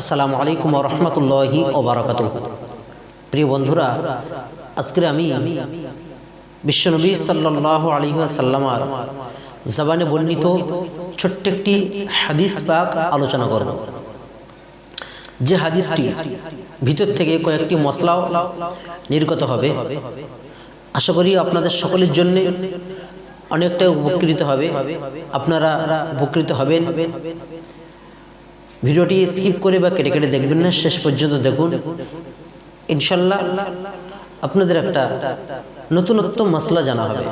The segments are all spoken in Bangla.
আসসালামু আলাইকুম রহমতুল্লাহি ওবরাকাত প্রিয় বন্ধুরা, আজকে আমি বিশ্বনবী সাল্লাহ সাল্লামার জবানে বর্ণিত ছোট্ট একটি হাদিস পাক আলোচনা করব। যে হাদিসটি ভিতর থেকে কয়েকটি মশলাও নির্গত হবে। আশা করি আপনাদের সকলের জন্যে অনেকটা উপকৃত হবে। আপনারা উপকৃত হবেন। ভিডিওটি স্কিপ করে বা কেটে কেটে দেখবেন না। শেষ পর্যন্ত দেখুন। ইনশাল্লাহ আপনাদের একটা নতুনত্ব মশলা জানা হবে।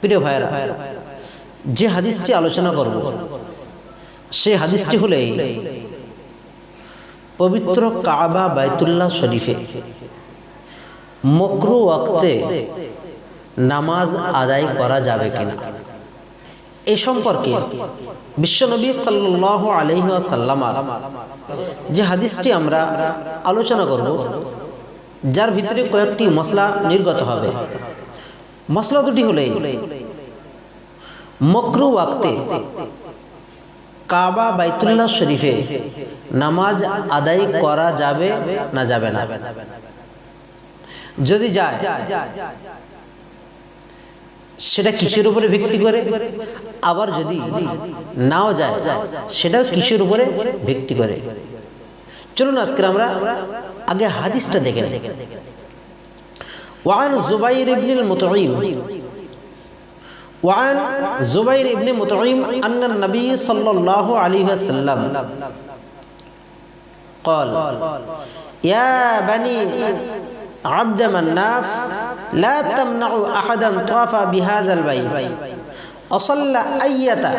প্রিয় ভাইয়েরা, যে হাদিসটি আলোচনা করব, সেই হাদিসটি হলে পবিত্র কাবা বাইতুল্লাহ শরীফে মকরু ওয়াক্তে নামাজ আদায় করা যাবে কিনা? এ সম্পর্কে বিশ্বনবী সাল্লাহ আলহিসাল্লামার যে হাদিসটি আমরা আলোচনা করব, যার ভিতরে কয়েকটি মশলা নির্গত হবে। মশলা দুটি হলে মকরু ওয়াক্তে কাবা বাইতুল্লাহ শরীফে নামাজ আদায় করা যাবে না যাবে না? যদি যায় সেটা কিসের উপরে ভিত্তি করে আবার যদি নাও যায় সেটাও কিসের উপরে ভিত্তি করে চলুন আজকে আমরা আগে হাদিসটা দেখে নেই ওয়ান জুবাইর ইবনুল মুতঈম وعن زبير بن مطعم أن النبي صلى الله عليه وسلم قال يا بني عبد مناف লা তামনাউ আহাদান তাফা বিহাদাল বাইত অসল্লা আইয়াতা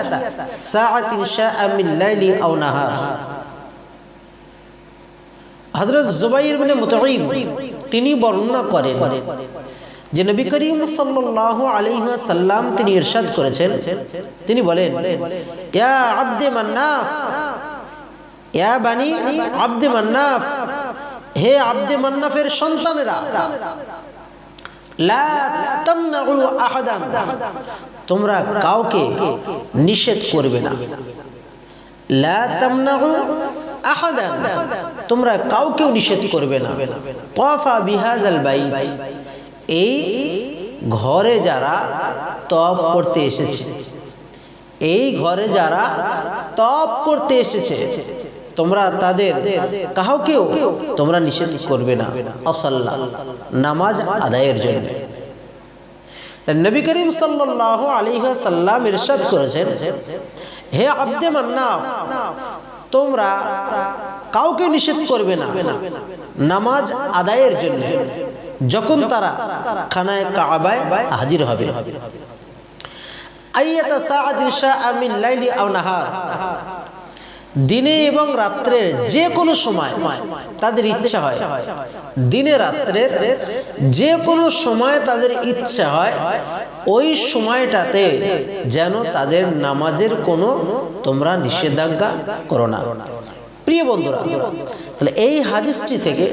সাআতিন শাআ মিন লাইলি আও নাহার হযরত জুবাইর ইবনে মুতাইব তিনি বর্ণনা করেন। যে নবী করিম সাল্লাল্লাহু আলাইহি ওয়াসাল্লাম তিনি ইরশাদ করেছেন। তিনি বলেন, ইয়া আব্দে মান্নাফ, ইয়া বানি আব্দে মান্নাফ, হে আব্দে মান্নাফের সন্তানেরা তোমরা কাউকে নিষেধ করবে না। তোমরা কাউকেও নিষেধ করবে না। এই ঘরে যারা তপ করতে এসেছে, এই ঘরে যারা তপ করতে এসেছে তোমরা তাদের কাউকেও তোমরা নিষেধ করবে না। অসাল্লাহ নামাজ আদায়ের জন্য। নবী করিম সাল্লাহ আলী সাল্লাম ইরশাদ করেছেন, হে আব্দে মান্না তোমরা কাউকে নিষেধ করবে না। নামাজ আদায়ের জন্য যখন তারা খানায় কাবায় হাজির হবে। আইয়াতা সাআদিন শাআ মিন লাইলি আও নাহার। দিনে এবং রাত্রের যে কোনো সময় তাদের ইচ্ছা হয়। দিনে রাত্রের যে কোনো সময় তাদের ইচ্ছা হয়, ওই সময়টাতে যেন তাদের নামাজের কোনো তোমরা নিষেধাজ্ঞা করো না। প্রিয় বন্ধুরা, তাহলে এই হাদিসটি থেকে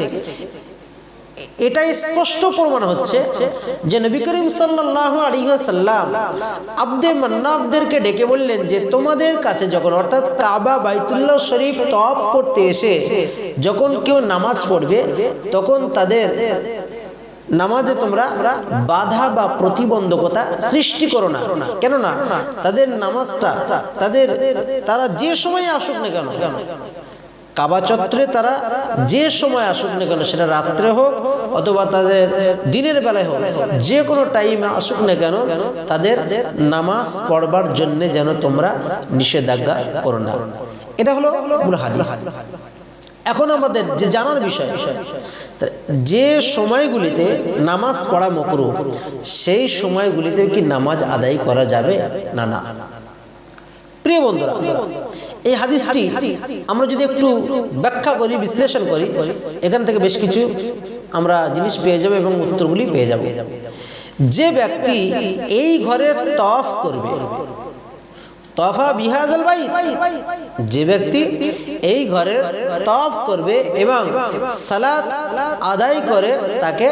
এটাই স্পষ্ট প্রমাণ হচ্ছে যে নবী করিম সাল্লাহ আলিহাসাল্লাম আব্দে মান্নাবদেরকে ডেকে বললেন যে তোমাদের কাছে যখন অর্থাৎ কাবা বাইতুল্লাহ শরীফ তপ করতে এসে যখন কেউ নামাজ পড়বে, তখন তাদের নামাজে তোমরা বাধা বা প্রতিবন্ধকতা সৃষ্টি করো না। কেননা তাদের নামাজটা তাদের, তারা যে সময় আসুক না কেন কাবা চত্রে তারা যে সময় আসুক না কেন, সেটা রাত্রে হোক অথবা তাদের দিনের বেলায় হোক, যে কোনো টাইমে আসুক না কেন, তাদের নামাজ পড়বার জন্য যেন তোমরা নিষেধাজ্ঞা করো না। এটা হলো হাদিস। এখন আমাদের যে জানার বিষয় যে সময়গুলিতে নামাজ পড়া মকরু, সেই সময়গুলিতে কি নামাজ আদায় করা যাবে না না? প্রিয় বন্ধুরা এই হাদিসটি আমরা যদি একটু ব্যাখ্যা করি, বিশ্লেষণ করি, এখান থেকে বেশ কিছু আমরা জিনিস পেয়ে যাব এবং উত্তরগুলি পেয়ে যাব। যে ব্যক্তি এই ঘরের তফ করবে তফা বিহাদল বাইত। যে ব্যক্তি এই ঘরের তফ করবে এবং সালাত আদায় করে, তাকে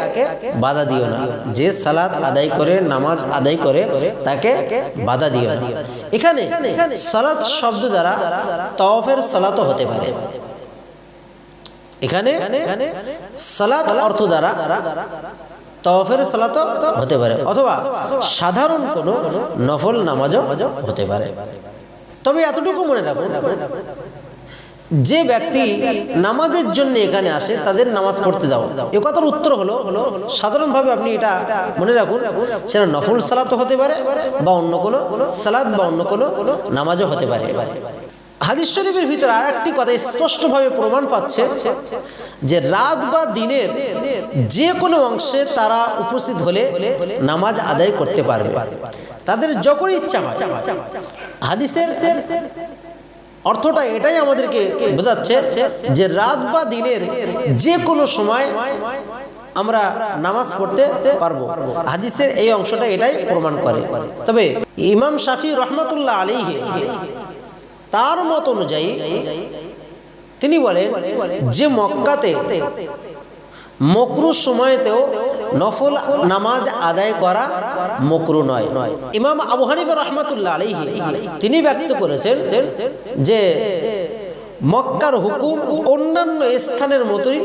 বাধা দিও না। যে সালাত আদায় করে, নামাজ আদায় করে, তাকে বাধা দিও না। এখানে সালাত শব্দ দ্বারা তফের সালাতও হতে পারে। এখানে সালাত অর্থ দ্বারা তওয়াফের সালাতও হতে পারে, অথবা সাধারণ কোনো নফল নামাজও হতে পারে। তবে এতটুকু মনে রাখুন, যে ব্যক্তি নামাজের জন্য এখানে আসে, তাদের নামাজ পড়তে দাও। এ কথার উত্তর হলো, সাধারণভাবে আপনি এটা মনে রাখুন, সেটা নফল সালাতও হতে পারে, বা অন্য কোনো সালাদ বা অন্য কোনো নামাজও হতে পারে। হাদিস শরীফের ভিতরে আর একটি কথা স্পষ্টভাবে প্রমাণ পাচ্ছে যে রাত বা দিনের যে কোনো অংশে তারা উপস্থিত হলে নামাজ আদায় করতে পারবে। তাদের যখন ইচ্ছা হাদিসের অর্থটা এটাই আমাদেরকে বোঝাচ্ছে যে রাত বা দিনের যে কোনো সময় আমরা নামাজ পড়তে পারব। হাদিসের এই অংশটা এটাই প্রমাণ করে। তবে ইমাম শাফি রহমতুল্লাহ আলীহে তার মত অনুযায়ী তিনি বলেন যে মক্কাতে মকরু সময়তেও নফল নামাজ আদায় করা মকরু নয়। ইমাম আবু হানিফা রহমতুল্লাহ আলাইহি তিনি ব্যক্ত করেছেন যে মক্কার হুকুম অন্যান্য স্থানের মতোই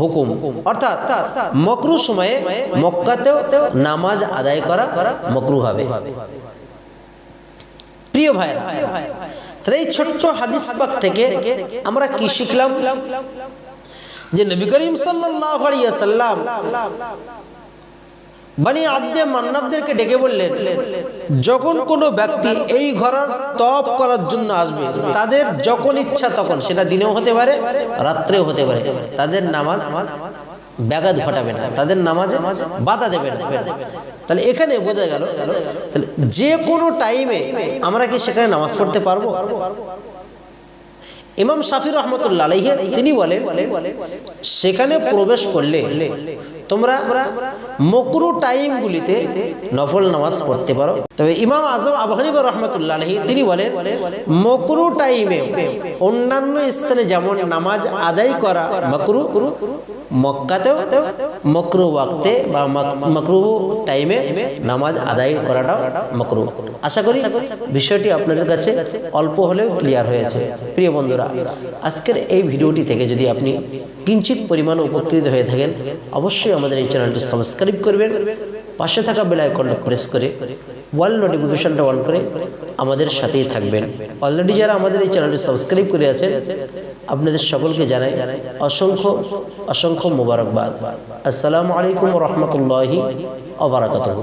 হুকুম। অর্থাৎ মকরু সময়ে মক্কাতেও নামাজ আদায় করা মকরু হবে। প্রিয় ভাইরা তাহলে এই ছোট্ট হাদিস পাক থেকে আমরা কি শিখলাম? যে নবী করিম সাল্লাম বানি আব্দে মান্নাবদেরকে ডেকে বললেন, যখন কোনো ব্যক্তি এই ঘরের তপ করার জন্য আসবে, তাদের যখন ইচ্ছা তখন, সেটা দিনেও হতে পারে, রাত্রেও হতে পারে, তাদের নামাজ ব্যাঘাত ঘটাবে না। তাদের নামাজে বাধা দেবে না। তাহলে এখানে বোঝা গেল, তাহলে যে কোনো টাইমে আমরা কি সেখানে নামাজ পড়তে পারব? ইমাম শাফি রহমতুল্লাহ আলাইহি, তিনি বলেন, সেখানে প্রবেশ করলে তোমরা মকরু টাইমগুলিতে নফল নামাজ পড়তে পারো। তবে ইমাম আজম আবু হানিফা রহমতুল্লাহ তিনি বলেন, মকরু টাইমে অন্যান্য স্থানে যেমন নামাজ আদায় করা মকরু মক্কাতেও মকরু ওয়াক্তে বা মকরু টাইমে নামাজ আদায় করাটাও মকরু। আশা করি বিষয়টি আপনাদের কাছে অল্প হলেও ক্লিয়ার হয়েছে। প্রিয় বন্ধুরা, আজকের এই ভিডিওটি থেকে যদি আপনি কিঞ্চিত পরিমাণ উপকৃত হয়ে থাকেন, অবশ্যই আমাদের এই চ্যানেলটি সাবস্ক্রাইব করবেন, পাশে থাকা বেল আইকনটা প্রেস করে ওয়াল নোটিফিকেশনটা অন করে আমাদের সাথেই থাকবেন। অলরেডি যারা আমাদের এই চ্যানেলটি সাবস্ক্রাইব করে আছেন আপনাদের সকলকে জানাই অসংখ্য অসংখ্য মুবারকবাদ। আসসালামু আলাইকুম রহমতুল্লাহি অবরাকাতহ